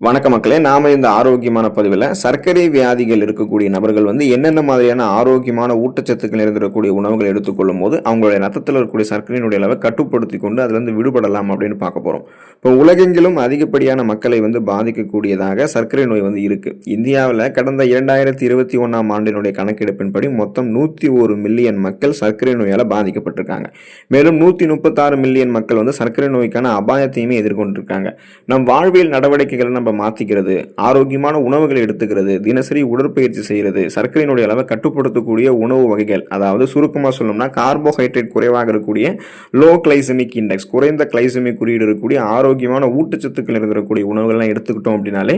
வணக்க மக்களே நாம இந்த ஆரோக்கியமான பதிவில் சர்க்கரை வியாதிகள் இருக்கக்கூடிய நபர்கள் வந்து என்னென்ன மாதிரியான ஆரோக்கியமான ஊட்டச்சத்துக்கள் இருந்திருக்கக்கூடிய உணவுகள் எடுத்துக்கொள்ளும் போது அவங்களுடைய ரத்தத்தில் இருக்கக்கூடிய சர்க்கரையினுடைய அளவை கட்டுப்படுத்தி கொண்டு அதுலேருந்து விடுபடலாம் அப்படின்னு பார்க்க போகிறோம் இப்போ உலகெங்கிலும் அதிகப்படியான மக்களை வந்து பாதிக்கக்கூடியதாக சர்க்கரை நோய் வந்து இருக்கு. இந்தியாவில் கடந்த இரண்டாயிரத்தி இருபத்தி ஒன்றாம் ஆண்டினுடைய கணக்கெடுப்பின்படி மொத்தம் நூற்றி ஒரு மில்லியன் மக்கள் சர்க்கரை நோயால் பாதிக்கப்பட்டிருக்காங்க. மேலும் நூற்றி முப்பத்தாறு மில்லியன் மக்கள் வந்து சர்க்கரை நோய்க்கான அபாயத்தையுமே எதிர்கொண்டிருக்காங்க. நம் வாழ்வியல் நடவடிக்கைகளை நம்ம மாற்றிக்கிறது ஆரோக்கியமான உணவுகளை எடுத்துக்கிறது தினசரி உடற்பயிற்சி செய்கிறது சர்க்கரையினுடைய அளவை கட்டுப்படுத்தக்கூடிய உணவு வகைகள் அதாவது சுருக்கமாக சொல்லணும்னா கார்போஹைட்ரேட் குறைவாக இருக்கக்கூடிய லோ கிளைசமிக் இண்டெக்ஸ் குறைந்த கிளைசமிக் குறியீடு இருக்கக்கூடிய ஆரோக்கியமான ஊட்டச்சத்துக்கள் இருக்கக்கூடிய உணவுகள்லாம் எடுத்துக்கிட்டோம் அப்படின்னாலே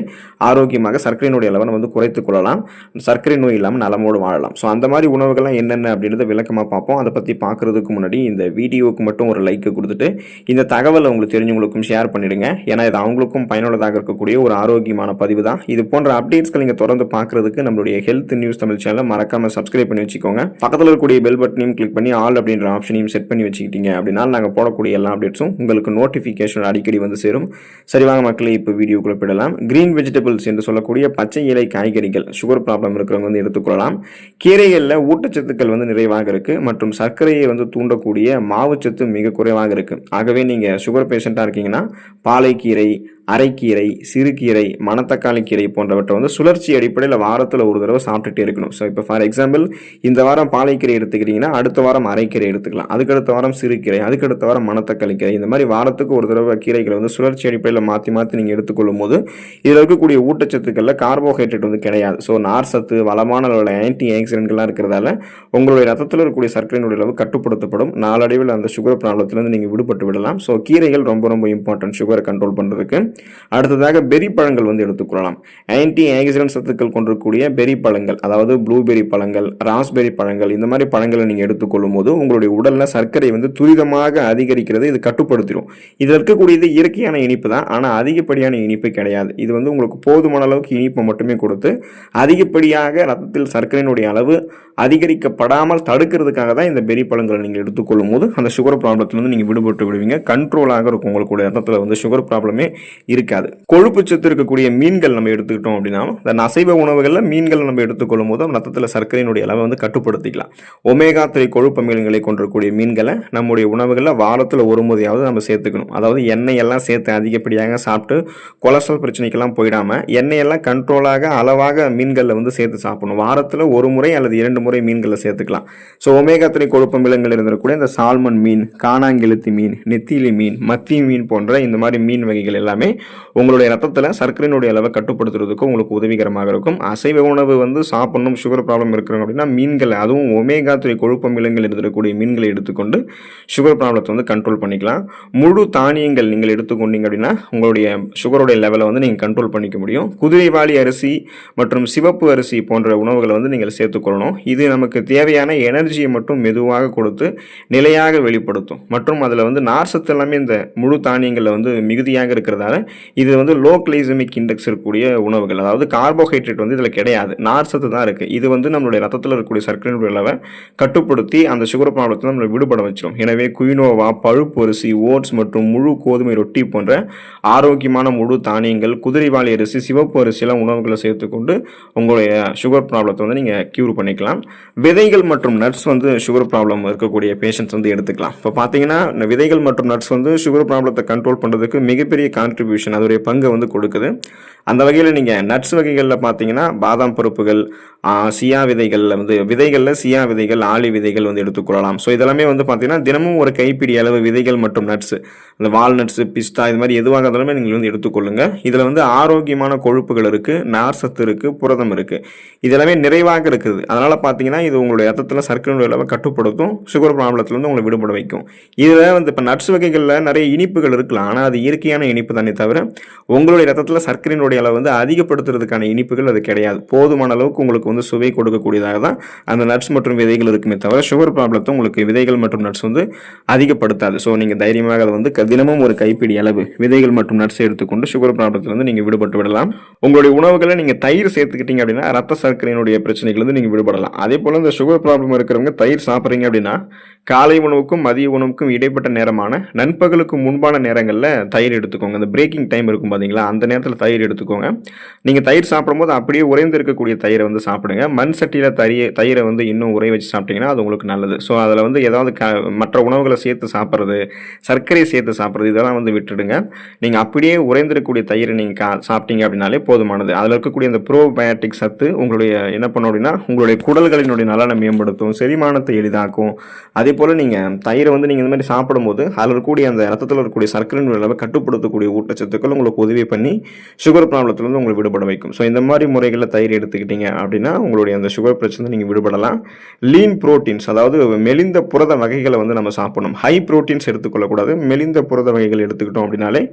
ஆரோக்கியமாக சர்க்கரையினுடைய அளவை நம்ம வந்து குறைத்துக் கொள்ளலாம். சர்க்கரை நோய் இல்லாமல் நலமோடு வாழலாம். ஸோ அந்த மாதிரி உணவுகள்லாம் என்னென்ன அப்படின்றத விளக்கமாக பார்ப்போம். அதை பற்றி பார்க்குறதுக்கு முன்னாடி இந்த வீடியோவுக்கு மட்டும் ஒரு லைக்கை கொடுத்துட்டு இந்த தகவலை உங்களுக்கு தெரிஞ்சவங்களுக்கும் ஷேர் பண்ணிடுங்க. ஏன்னா இது அவங்களுக்கும் பயனுள்ளதாக இருக்கக்கூடிய ஒரு ஆரோக்கியமான பதிவு தான். இது போன்ற அப்டேட்ஸ்கள் நீங்கள் தொடர்ந்து பார்க்குறதுக்கு நம்மளுடைய ஹெல்த் நியூஸ் தமிழ் சேனலை மறக்காமல் சப்ஸ்கிரைப் பண்ணி வச்சுக்கோங்க. பக்கத்தில் இருக்கக்கூடிய பெல் பட்டனையும் கிளிக் பண்ணி ஆல் அப்படின்ற ஆப்ஷனையும் செட் பண்ணி வச்சுக்கிட்டீங்க அப்படின்னா நாங்கள் போடக்கூடிய எல்லா அப்டேட்ஸும் உங்களுக்கு நோட்டிஃபிகேஷன் அடிக்கடி வந்து சேரும். சரி வாங்க மக்களே இப்போ வீடியோக்குள்ள போயிடலாம். கிரீன் வெஜிடபிள்ஸ் என்று சொல்லக்கூடிய பச்சை இலை காய்கறிகள் சுகர் ப்ராப்ளம் இருக்கிறவங்க வந்து எடுத்துக்கொள்ளலாம். கீரைகளில் ஊட்டச்சத்துக்கள் வந்து நிறைவாக இருக்கு. மற்றும் சர்க்கரையை வந்து தூண்டக்கூடிய மாவுச்சத்து மிக குறைவாக இருக்குது ஆகவே நீங்கள் சுகர் பேஷண்ட்டாக இருக்கீங்கன்னா பாலைக்கீரை அரைக்கீரை சிறுகீரை மணத்தக்காளி கீரை போன்றவற்றை வந்து சுழற்சி அடிப்படையில் வாரத்தில் ஒரு தடவை சாப்பிட்டுட்டே இருக்கணும். ஸோ இப்போ ஃபார் எக்ஸாம்பிள் இந்த வாரம் பாலைக்கீரை எடுத்துக்கிறீங்கன்னா அடுத்த வாரம் அரைக்கீரை எடுத்துக்கலாம். அதுக்கடுத்த வாரம் சிறுகீரை அதுக்கடுத்த வாரம் மணத்தக்காளி கீரை இந்த மாதிரி வாரத்துக்கு ஒரு தடவை கீரைகளை வந்து சுழற்சி அடிப்படையில் மாற்றி மாற்றி நீங்கள் எடுத்துக்கொள்ளும் போது இதில் இருக்கக்கூடிய ஊட்டச்சத்துக்களில் கார்போஹைட்ரேட் வந்து கிடையாது. ஸோ நார் சத்து வளமான அளவில் ஆன்டி ஆக்சிடென்ட்கள்லாம் இருக்கிறதால உங்களுடைய ரத்தத்தில் இருக்கக்கூடிய சர்க்கரையினுடைய அளவு கட்டுப்படுத்தப்படும். நாளடைவில் அந்த சுகர் ப்ராப்ளத்திலேருந்து நீங்கள் விடுபட்டு விடலாம். ஸோ கீரைகள் ரொம்ப ரொம்ப இம்பார்ட்டன்ட் சுகரை கண்ட்ரோல் பண்ணுறதுக்கு அடுத்ததாக பெரி பழங்கள் வந்து எடுத்துக்கொள்ளலாம் ஆன்டி ஆக்சிடென்ட் சத்துக்கள் கொண்டிருக்கக்கூடிய பெரி பழங்கள் அதாவது ப்ளூபெரி பழங்கள் ராஸ்பெரி பழங்கள் இந்த மாதிரி பழங்களை நீங்கள் எடுத்துக்கொள்ளும் போது உங்களுடைய உடலில் சர்க்கரை வந்து துரிதமாக அதிகரிக்கிறது இது கட்டுப்படுத்திடும் இதில் இருக்கக்கூடியது இயற்கையான இனிப்பு தான் ஆனால் அதிகப்படியான இனிப்பு கிடையாது. இது வந்து உங்களுக்கு போதுமான அளவுக்கு இனிப்பை மட்டுமே கொடுத்து அதிகப்படியாக ரத்தத்தில் சர்க்கரையினுடைய அளவு அதிகரிக்கப்படாமல் தடுக்கிறதுக்காக தான் இந்த பெரி பழங்களை நீங்கள் எடுத்துக்கொள்ளும் போது அந்த சுகர் ப்ராப்ளத்துலேருந்து நீங்கள் விடுபட்டு விடுவீங்க. கண்ட்ரோலாக இருக்கும். உங்களுக்கு ரத்தத்தில் வந்து சுகர் ப்ராப்ளமே இருக்காது. கொழுப்பு சத்து இருக்கக்கூடிய மீன்கள் நம்ம எடுத்துக்கிட்டோம் அப்படின்னா இந்த நசைவ உணவுகளில் மீன்கள் நம்ம எடுத்துக்கொள்ளும் போது ரத்தத்தில் சர்க்கரையினுடைய அளவை வந்து கட்டுப்படுத்திக்கலாம். ஒமேகா த்ரீ கொழுப்பு அமிலங்களை கொண்டிருக்கக்கூடிய மீன்களை நம்முடைய உணவுகளில் வாரத்தில் ஒரு முறையாவது நம்ம சேர்த்துக்கணும். அதாவது எண்ணெய் எல்லாம் சேர்த்து அதிகப்படியாக சாப்பிட்டு கொலஸ்ட்ரால் பிரச்சனைக்கெல்லாம் போயிடாமல் எண்ணெயெல்லாம் கண்ட்ரோலாக அளவாக மீன்களில் வந்து சேர்த்து சாப்பிடணும். வாரத்தில் ஒரு முறை அல்லது இரண்டு முறை மீன்களை சேர்த்துக்கலாம். ஸோ ஒமேகா த்ரீ கொழுப்பு அமிலங்கள் இருந்திருக்கக்கூடிய இந்த சால்மன் மீன் காணாங்கெழுத்தி மீன் நெத்திலி மீன் மத்தி மீன் போன்ற இந்த மாதிரி மீன் வகைகள் எல்லாமே உங்களுடைய ரத்தத்தில் சர்க்கரையினுடைய அளவை கட்டுப்படுத்துறதுக்கும் உங்களுக்கு உதவிகரமாக இருக்கும். அசைவ உணவு வந்து சாப்பிடணும் சுகர் ப்ராப்ளம் இருக்கிறாங்க அப்படின்னா மீன்களை அதுவும் ஒமேகா த்ரீ கொழுப்பு இளங்கள் எடுத்துக்கூடிய மீன்களை எடுத்துக்கொண்டு சுகர் ப்ராப்ளத்தை வந்து கண்ட்ரோல் பண்ணிக்கலாம். முழு தானியங்கள் நீங்கள் எடுத்துக்கொண்டீங்க அப்படின்னா உங்களுடைய சுகருடைய லெவலை வந்து நீங்கள் கண்ட்ரோல் பண்ணிக்க முடியும். குதிரைவாளி அரிசி மற்றும் சிவப்பு அரிசி போன்ற உணவுகளை வந்து நீங்கள் சேர்த்துக்கொள்ளணும். இது நமக்கு தேவையான எனர்ஜியை மட்டும் மெதுவாக கொடுத்து நிலையாக வெளிப்படுத்தும். மற்றும் அதில் வந்து நார்சத்து எல்லாமே இந்த முழு தானியங்களில் வந்து மிகுதியாக இருக்கிறதால இது வந்து லோ கிளைசமிக் இண்டெக்ஸ் இருக்கக்கூடிய உணவுகள். அதாவது கார்போஹைட்ரேட் வந்து இதில் கிடையாது. நார் சத்து தான் இருக்குது இது வந்து நம்மளுடைய ரத்தத்தில் இருக்கக்கூடிய சர்க்கரையினுடைய அளவை கட்டுப்படுத்தி அந்த சுகர் ப்ராப்ளத்தை நம்மளை விடுபட வச்சிடும் எனவே குயினோவா பழுப்பு அரிசி ஓட்ஸ் மற்றும் முழு கோதுமை ரொட்டி போன்ற ஆரோக்கியமான முழு தானியங்கள் குதிரைவாளி அரிசி சிவப்பு அரிசியெல்லாம் உணவுகளை சேர்த்துக்கொண்டு உங்களுடைய சுகர் ப்ராப்ளத்தை வந்து நீங்கள் க்யூர் பண்ணிக்கலாம். விதைகள் மற்றும் நட்ஸ் வந்து சுகர் ப்ராப்ளம் இருக்கக்கூடிய பேஷண்ட்ஸ் வந்து எடுத்துக்கலாம். இப்போ பார்த்தீங்கன்னா இந்த விதைகள் மற்றும் நட்ஸ் வந்து சுகர் ப்ராப்ளத்தை கண்ட்ரோல் பண்ணுறதுக்கு மிகப்பெரிய கான்ட்ரிபியூஷன் அதோடைய பங்கை வந்து கொடுக்குது. அந்த வகையில் நீங்கள் நட்ஸ் வகைகளில் பார்த்தீங்கன்னா பாதாம் பருப்புகள் சியா விதைகளில் வந்து விதைகளில் சியா விதைகள் ஆளி விதைகள் வந்து எடுத்துக்கொள்ளலாம் ஸோ இதெல்லாமே வந்து பார்த்தீங்கன்னா தினமும் ஒரு கைப்பிடி அளவு விதைகள் மற்றும் நட்ஸ் இந்த வால்நட்ஸு பிஸ்தா இது மாதிரி எதுவாக இருந்தாலுமே நீங்கள் வந்து எடுத்துக்கொள்ளுங்க இதில் வந்து ஆரோக்கியமான கொழுப்புகள் இருக்குது நார் சத்து இருக்குது புரதம் இருக்குது இதெல்லாமே நிறைவாக இருக்குது. அதனால் பார்த்தீங்கன்னா இது உங்களுடைய ரத்தத்தில் சர்க்கரை அளவை கட்டுப்படுத்தும் சுகர் ப்ராப்ளத்துலேருந்து உங்களை விடுபட வைக்கும். இதில் வந்து இப்போ நட்ஸ் வகைகளில் நிறைய இனிப்புகள் இருக்கலாம். ஆனால் அது இயற்கையான இனிப்பு தானே தவிர உங்களுடைய ரத்தத்தில் சர்க்கரையினுடைய அளவு வந்து அதிகப்படுத்துறதுக்கான இனிப்புகள் அது கிடையாது. போதுமான அளவுக்கு உங்களுக்கு வந்து சுவை கொடுக்கக்கூடியதாக தான் அந்த நட்ஸ் மற்றும் விதைகள் இருக்குமே தவிர சுகர் ப்ராப்ளத்தை உங்களுக்கு விதைகள் மற்றும் நட்ஸ் வந்து அதிகப்படுத்தாது. ஸோ நீங்கள் தைரியமாக அதை வந்து தினமும் ஒரு கைப்பிடி அளவு விதைகள் மற்றும் நட்ஸை எடுத்துக்கொண்டு சுகர் ப்ராப்ளத்திலிருந்து நீங்கள் விடுபட்டு விடலாம். உங்களுடைய உணவுகளை நீங்கள் தயிர் சேர்த்துக்கிட்டீங்க அப்படின்னா ரத்த சர்க்கரையினுடைய பிரச்சனைகள் வந்து நீங்கள் விடுபடலாம். அதே போல் இந்த சுகர் ப்ராப்ளம் இருக்கிறவங்க தயிர் சாப்பிட்றீங்க அப்படின்னா காலை உணவுக்கும் மதிய உணவுக்கும் இடைப்பட்ட நேரமான நண்பகலுக்கு முன்பான நேரங்களில் தயிர் எடுத்துக்கோங்க. அந்த பிரேக் பிரேக்கிங் டைம் இருக்கும் பார்த்தீங்களா அந்த நேரத்தில் தயிர் எடுத்துக்கோங்க. நீங்கள் தயிர் சாப்பிடும்போது அப்படியே உறைந்து இருக்கக்கூடிய தயிரை வந்து சாப்பிடுங்க. மண் சட்டியில் தயிர் தயிரை வந்து இன்னும் உரை வச்சு சாப்பிட்டீங்கன்னா அது உங்களுக்கு நல்லது. ஸோ அதில் வந்து ஏதாவது க மற்ற உணவுகளை சேர்த்து சாப்பிட்றது சர்க்கரையை சேர்த்து சாப்பிட்றது இதெல்லாம் வந்து விட்டுடுங்க. நீங்கள் அப்படியே உறைந்திருக்கக்கூடிய தயிரை நீங்கள் கா சாப்பிட்டீங்க அப்படின்னாலே போதுமானது. அதில் இருக்கக்கூடிய அந்த ப்ரோபயோட்டிக் சத்து உங்களுடைய என்ன பண்ணும் அப்படின்னா உங்களுடைய குடல்களினுடைய நலனை மேம்படுத்தும் செரிமானத்தை எளிதாக்கும். அதே போல் நீங்கள் தயிரை வந்து நீங்கள் இந்த மாதிரி சாப்பிடும்போது அதில் இருக்கக்கூடிய அந்த ரத்தத்தில் இருக்கக்கூடிய சர்க்கரையினுடைய அளவை கட்டுப்படுத்தக்கூடிய ஊட்டச்சத்துக்கள் உங்களுக்கு உதவி பண்ணி சுகர் ப்ராப்ளத்துலேருந்து உங்களை விடுபட வைக்கும். ஸோ இந்த மாதிரி முறைகளில் தயிர் எடுத்துக்கிட்டீங்க அப்படின்னா உங்களுடைய அந்த சுகர் பிரச்சனை நீங்கள் விடுபடலாம். லீன் புரோட்டீன்ஸ் அதாவது மெலிந்த புரத வகைகளை வந்து நம்ம சாப்பிடணும். ஹை புரோட்டீன்ஸ் எடுத்துக்கொள்ளக்கூடாது. மெலிந்த புரத வகைகள் எடுத்துக்கிட்டோம் அப்படின்னாலே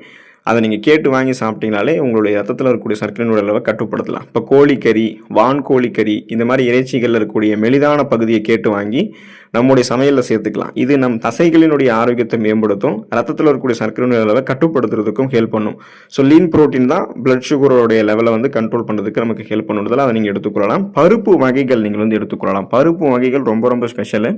அதை நீங்கள் கேட்டு வாங்கி சாப்பிட்டீங்கனாலே உங்களுடைய ரத்தத்தில் இருக்கக்கூடிய சர்க்கரையினுடைய அளவை கட்டுப்படுத்தலாம். இப்போ கோழிக்கறி வான் கோழிக்கறி இந்த மாதிரி இறைச்சிகளில் இருக்கக்கூடிய மெலிதான பகுதியை கேட்டு வாங்கி நம்முடைய சமையலில் சேர்த்துக்கலாம். இது நம் தசைகளினுடைய ஆரோக்கியத்தை மேம்படுத்தும் ரத்தத்தில் இருக்கக்கூடிய சர்க்கரையினுடைய அளவை கட்டுப்படுத்துறதுக்கும் ஹெல்ப் பண்ணும். ஸோ லீன் புரோட்டீன் தான் பிளட் சுகரோடைய லெவலை வந்து கண்ட்ரோல் பண்ணுறதுக்கு நமக்கு ஹெல்ப் பண்ணுறதுல அதை நீங்கள் எடுத்துக்கொள்ளலாம். பருப்பு வகைகள் நீங்கள் வந்து எடுத்துக்கொள்ளலாம். பருப்பு வகைகள் ரொம்ப ரொம்ப ஸ்பெஷலு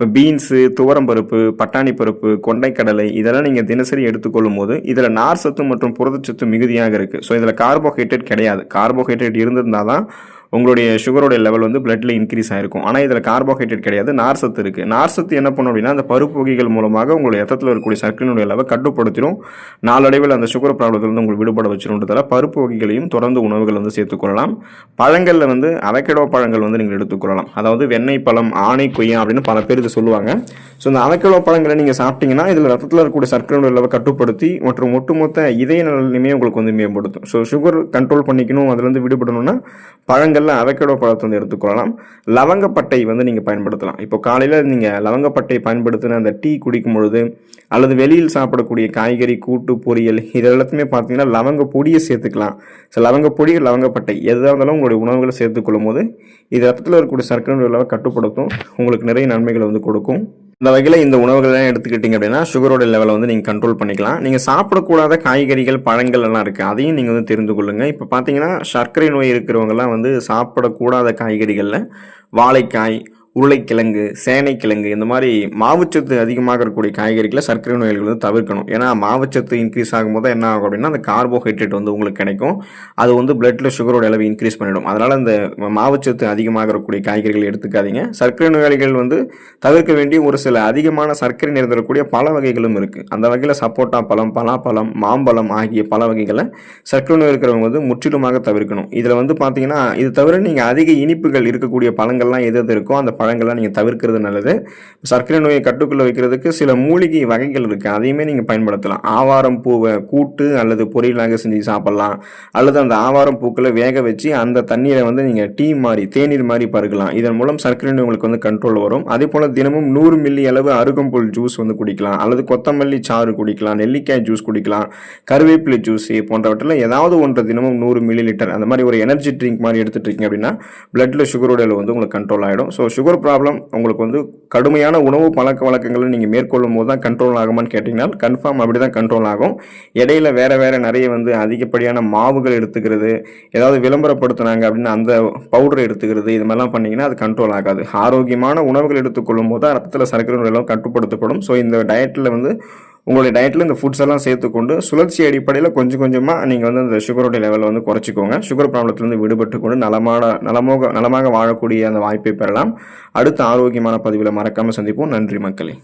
இப்போ பீன்ஸு துவரம்பருப்பு பட்டாணி பருப்பு கொண்டைக்கடலை இதெல்லாம் நீங்கள் தினசரி எடுத்துக்கொள்ளும் போது இதில் நார் சத்து மற்றும் புரதச்சத்து மிகுதியாக இருக்குது ஸோ இதில் கார்போஹைட்ரேட் கிடையாது. கார்போஹைட்ரேட் இருந்திருந்தால் தான் உங்களுடைய சுகருடைய லெவல் வந்து பிளட்டில் இன்க்ரீஸ் ஆகிருக்கும் ஆனால் இதில் கார்போஹைட்ரேட் கிடையாது நார் சத்து இருக்குது நார் சத்து என்ன பண்ணும் அப்படின்னா அந்த பருப்பு வகைகள் மூலமாக உங்களுடைய ரத்தத்தில் இருக்கக்கூடிய சர்க்கரையினுடைய லெவல் கட்டுப்படுத்திடும் நாளடைவில் அந்த சுகர் ப்ராப்ளத்திலிருந்து உங்களுக்கு விடுபட வச்சிருன்றதால பருப்பு வகைகளையும் தொடர்ந்து உணவுகள் வந்து சேர்த்துக்கொள்ளலாம் பழங்களில் வந்து அவக்கடோ பழங்கள் வந்து நீங்கள் எடுத்துக்கொள்ளலாம் அதாவது வெண்ணெய் பழம் ஆணை கொய்யா அப்படின்னு பல பேர் இது சொல்லுவாங்க. ஸோ இந்த அவக்கடோ பழங்களை நீங்கள் சாப்பிட்டீங்கன்னா இதில் ரத்தத்தில் இருக்கக்கூடிய சர்க்கரையுடைய லெவல் கட்டுப்படுத்தி மற்றும் ஒட்டுமொத்த இதய நலனையுமே உங்களுக்கு வந்து மேம்படுத்தும். ஸோ சுகர் கண்ட்ரோல் பண்ணிக்கணும் அதுலேருந்து விடுபடணும்னா பழங்களில் அவக்கடோ பழத்தை வந்து எடுத்துக்கொள்ளலாம். லவங்கப்பட்டை வந்து நீங்கள் பயன்படுத்தலாம். இப்போ காலையில் நீங்கள் லவங்கப்பட்டை பயன்படுத்தின அந்த டீ குடிக்கும் பொழுது அல்லது வெளியில் சாப்பிடக்கூடிய காய்கறி கூட்டு பொரியல் இது எல்லாத்தையுமே பார்த்தீங்கன்னா லவங்க பொடியை சேர்த்துக்கலாம். ஸோ லவங்க பொடி லவங்கப்பட்டை எதாக இருந்தாலும் உங்களுடைய உணவுகளை சேர்த்துக்கொள்ளும் போது இது ரத்தத்தில் இருக்கக்கூடிய சர்க்கரை அளவை கட்டுப்படுத்தும். உங்களுக்கு நிறைய நன்மைகளை வந்து கொடுக்கும். இந்த வகையில் இந்த உணவுகள்லாம் எடுத்துக்கிட்டீங்க அப்படின்னா சுகரோட லெவலை வந்து நீங்கள் கண்ட்ரோல் பண்ணிக்கலாம். நீங்கள் சாப்பிடக்கூடாத காய்கறிகள் பழங்கள் எல்லாம் இருக்குது அதையும் நீங்கள் வந்து தெரிந்து கொள்ளுங்கள் இப்போ பார்த்தீங்கன்னா சர்க்கரை நோய் இருக்கிறவங்கலாம் வந்து சாப்பிடக்கூடாத காய்கறிகளில் வாழைக்காய் உருளைக்கிழங்கு சேனைக்கிழங்கு இந்த மாதிரி மாவுச்சத்து அதிகமாக இருக்கக்கூடிய காய்கறிகளை சர்க்கரை நோய்கள் வந்து தவிர்க்கணும். ஏன்னா மாவுச்சத்து இன்க்ரீஸ் ஆகும்போது என்ன ஆகும் அப்படின்னா அந்த கார்போஹைட்ரேட் வந்து உங்களுக்கு கிடைக்கும். அது வந்து பிளட்டில் சுகரோட அளவு இன்க்ரீஸ் பண்ணிடும். அதனால் இந்த மாவுச்சத்து அதிகமாக இருக்கக்கூடிய காய்கறிகள் எடுத்துக்காதீங்க. சர்க்கரை நோயாளிகள் வந்து தவிர்க்க வேண்டிய ஒரு சில அதிகமான சர்க்கரை நிறைந்திருக்கக்கூடிய பல வகைகளும் இருக்குது அந்த வகையில் சப்போட்டா பழம் பலாப்பழம் மாம்பழம் ஆகிய பல வகைகளை சர்க்கரை நோய் இருக்கிறவங்க வந்து முற்றிலுமாக தவிர்க்கணும். இதில் வந்து பார்த்தீங்கன்னா இது தவிர நீங்கள் அதிக இனிப்புகள் இருக்கக்கூடிய பழங்கள்லாம் எது எது இருக்கோ அந்த பழங்கள்லாம் நீங்கள் தவிர்க்கிறது நல்லது. சர்க்கரை நோயை கட்டுக்குள்ளே வைக்கிறதுக்கு சில மூலிகை வகைகள் இருக்குது அதையுமே நீங்கள் பயன்படுத்தலாம். ஆவாரம் பூவை கூட்டு அல்லது பொரியலாக செஞ்சு சாப்பிட்லாம். அல்லது அந்த ஆவாரம் பூக்களை வேக வச்சு அந்த தண்ணீரை வந்து நீங்கள் டீ மாதிரி தேநீர் மாதிரி பருகலாம். இதன் மூலம் சர்க்கரை நோய் உங்களுக்கு வந்து கண்ட்ரோல் வரும். அதே போல் தினமும் நூறு மில்லி அளவு அருகம்புல் ஜூஸ் வந்து குடிக்கலாம். அல்லது கொத்தமல்லி சாறு குடிக்கலாம். நெல்லிக்காய் ஜூஸ் குடிக்கலாம். கருவேப்பிலை ஜூஸ் போன்றவற்றில் ஏதாவது ஒன்று தினமும் நூறு மில்லி லிட்டர் அந்த மாதிரி ஒரு எனர்ஜி ட்ரிங்க் மாதிரி எடுத்துகிட்டு இருக்கீங்க அப்படின்னா பிளட்டில் சுகரோட வந்து உங்களுக்கு கண்ட்ரோல் ஆகிடும் ஸோ சுகர் ப்ராப்ளம் உங்களுக்கு வந்து கடுமையான உணவு பழக்க வழக்கங்களை நீங்கள் மேற்கொள்ளும் போது தான் கண்ட்ரோல் ஆகுமான்னு கேட்டிங்கன்னா கன்ஃபார்ம் அப்படி தான் கண்ட்ரோல் ஆகும். இடையில வேறு வேறு நிறைய வந்து அதிகப்படியான மாவுகள் எடுத்துக்கிறது ஏதாவது விளம்பரப்படுத்துனாங்க அப்படின்னு அந்த பவுடர் எடுத்துக்கிறது இது மாதிரிலாம் பண்ணீங்கன்னா அது கண்ட்ரோல் ஆகாது. ஆரோக்கியமான உணவுகள் எடுத்துக்கொள்ளும் போது தான் ரத்தத்தில் சர்க்கரை நோயெல்லாம் கட்டுப்படுத்தப்படும். ஸோ இந்த டயட்டில் வந்து உங்களுடைய டயட்டில் இந்த ஃபுட்ஸ் எல்லாம் சேர்த்துக்கொண்டு சுழற்சி அடிப்படையில் கொஞ்சம் கொஞ்சமாக நீங்கள் வந்து அந்த சுகருடைய லெவலை வந்து குறைச்சிக்கோங்க. சுகர் ப்ராப்ளத்துலேருந்து விடுபட்டு கொண்டு நலமான நலமோக நலமாக வாழக்கூடிய அந்த வாய்ப்பை பெறலாம். அடுத்த ஆரோக்கியமான பதிவில் மறக்காமல் சந்திப்போம். நன்றி மக்களே.